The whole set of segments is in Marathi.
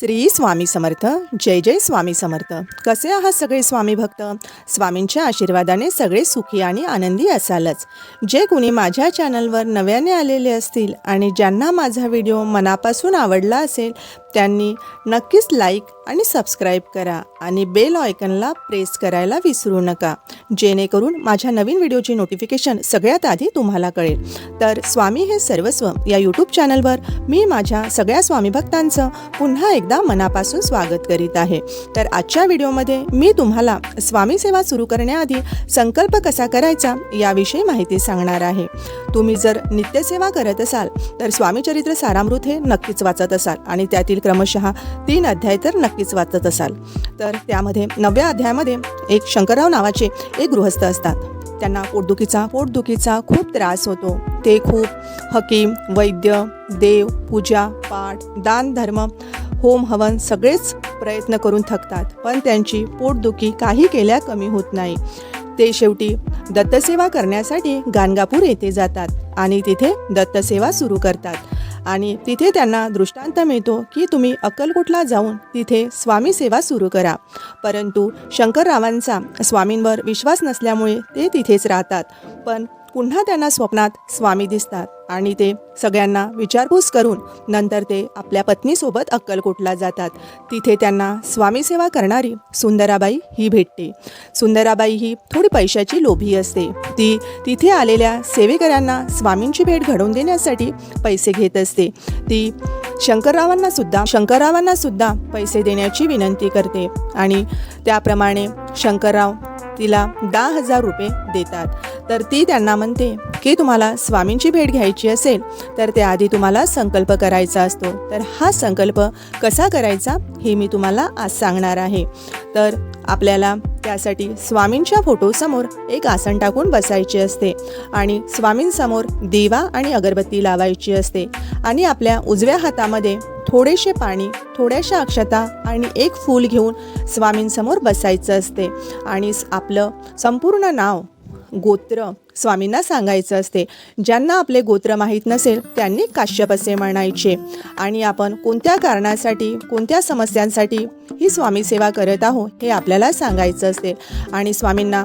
श्री स्वामी समर्थ जय जय स्वामी समर्थ. कसे आहात सगळे स्वामी भक्त? स्वामींच्या आशीर्वादाने सगळे सुखी आणि आनंदी असालच. जे कोणी माझ्या चॅनलवर नव्याने आलेले असतील आणि ज्यांना माझा व्हिडिओ मनापासून आवडला असेल त्यांनी नक्कीच लाईक आणि सबस्क्राईब करा आणि बेल ऑयकनला प्रेस करायला विसरू नका. जेणेकरून माझ्या नवीन व्हिडिओची नोटिफिकेशन सगळ्यात आधी तुम्हाला कळेल. तर स्वामी हे सर्वस्व या यूट्यूब चॅनलवर मी माझ्या सगळ्या स्वामी भक्तांचं पुन्हा एकदा मनापासून स्वागत करीत आहे. तर आजच्या व्हिडिओमध्ये मी तुम्हाला स्वामी सेवा सुरू करण्याआधी संकल्प कसा करायचा याविषयी माहिती सांगणार आहे. तुम्ही जर नित्यसेवा करत असाल तर स्वामीचरित्र सारामृत हे नक्कीच वाचत असाल आणि त्यातील क्रमशः तीन अध्याय तर नक्कीच वाचत असाल. तर त्यामध्ये नवव्या अध्यायामध्ये एक शंकरराव नावाचे एक गृहस्थ असतात. त्यांना पोटदुखीचा पोटदुखीचा खूप त्रास होतो. ते खूप हकीम वैद्य देव पूजा पाठ दान धर्म होम हवन सगळेच प्रयत्न करून थकतात. पण त्यांची पोटदुखी काही केल्या कमी होत नाही. ते शेवटी दत्तसेवा करण्यासाठी गाणगापूर येथे जातात आणि तिथे दत्तसेवा सुरू करतात. आणि तिथे त्यांना दृष्टांत मिळतो की तुम्ही अक्कलकोटला जाऊन तिथे स्वामी सेवा सुरू करा. परंतु शंकररावांचा स्वामींवर विश्वास नसल्यामुळे ते तिथेच राहतात. पण पुन्हा त्यांना स्वप्नात स्वामी दिसतात आणि ते सगळ्यांना विचारपूस करून नंतर ते आपल्या पत्नीसोबत अक्कलकोटला जातात. तिथे त्यांना स्वामी सेवा करणारी सुंदराबाई ही भेटते. सुंदराबाई ही थोडी पैशाची लोभी असते. ती तिथे आलेल्या सेवेकऱ्यांना स्वामींची भेट घडवून देण्यासाठी पैसे घेत असते. ती शंकररावांना सुद्धा शंकररावांना सुद्धा पैसे देण्याची विनंती करते आणि त्याप्रमाणे शंकरराव तिला दहा हजार रुपये देतात. तर ती त्यांना म्हणते की तुम्हाला स्वामींची भेट घ्यायची असेल तर त्याआधी तुम्हाला संकल्प करायचा असतो. तर हा संकल्प कसा करायचा हे मी तुम्हाला आज सांगणार आहे. तर आपल्याला त्यासाठी स्वामींच्या फोटोसमोर एक आसन टाकून बसायचे असते आणि स्वामींसमोर दिवा आणि अगरबत्ती लावायची असते आणि आपल्या उजव्या हातामध्ये थोडेसे पाणी थोड्याशा अक्षता आणि एक फूल घेऊन स्वामींसमोर बसायचं असते आणि आपलं संपूर्ण नाव गोत्र स्वामींना सांगायचं असते. ज्यांना आपले गोत्र माहीत नसेल त्यांनी काश्यप असे म्हणायचे. आणि आपण कोणत्या कारणासाठी कोणत्या समस्यांसाठी ही स्वामी सेवा करत आहोत हे आपल्याला सांगायचं असते. आणि स्वामींना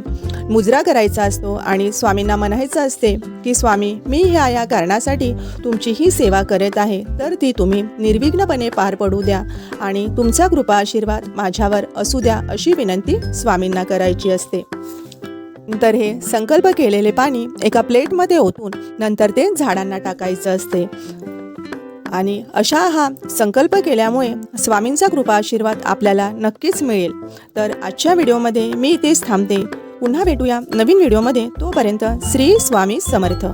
मुजरा करायचा असतो आणि स्वामींना म्हणायचं असते की स्वामी मी ह्या या कारणासाठी तुमची ही सेवा करत आहे. तर ती तुम्ही निर्विघ्नपणे पार पडू द्या आणि तुमचा कृपा आशीर्वाद माझ्यावर असू द्या अशी विनंती स्वामींना करायची असते. नंतर हे संकल्प केलेले पाणी एका प्लेटमध्ये ओतून नंतर ते झाडांना टाकायचं असते. आणि अशा हा संकल्प केल्यामुळे स्वामींचा कृपा आशीर्वाद आपल्याला नक्कीच मिळेल. तर आजच्या व्हिडिओमध्ये मी इथेच थांबते. पुन्हा भेटूया नवीन व्हिडिओमध्ये. तोपर्यंत श्री स्वामी समर्थ.